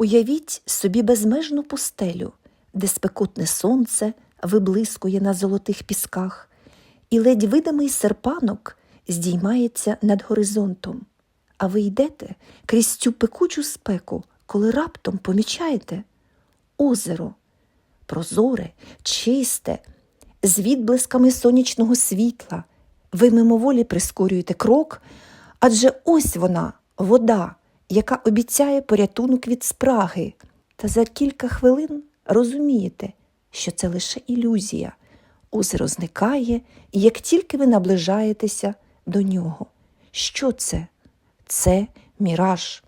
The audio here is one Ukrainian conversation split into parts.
Уявіть собі безмежну пустелю, де спекотне сонце виблискує на золотих пісках, і ледь видимий серпанок здіймається над горизонтом. А ви йдете крізь цю пекучу спеку, коли раптом помічаєте озеро, прозоре, чисте, з відблисками сонячного світла. Ви мимоволі прискорюєте крок, адже ось вона, вода, яка обіцяє порятунок від спраги. Та за кілька хвилин розумієте, що це лише ілюзія. Озеро зникає, як тільки ви наближаєтеся до нього. Що це? Це міраж.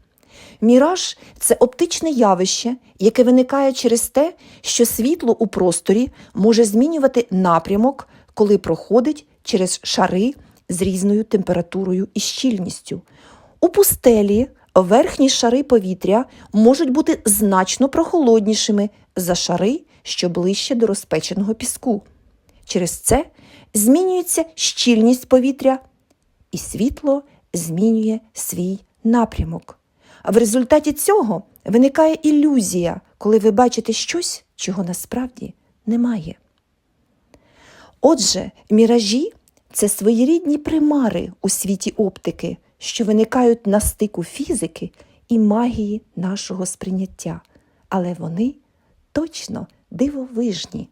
Міраж це оптичне явище, яке виникає через те, що світло у просторі може змінювати напрямок, коли проходить через шари з різною температурою і щільністю. У пустелі верхні шари повітря можуть бути значно прохолоднішими за шари, що ближче до розпеченого піску. Через це змінюється щільність повітря, і світло змінює свій напрямок. А в результаті цього виникає ілюзія, коли ви бачите щось, чого насправді немає. Отже, міражі це своєрідні примари у світі оптики, що виникають на стику фізики і магії нашого сприйняття, але вони точно дивовижні.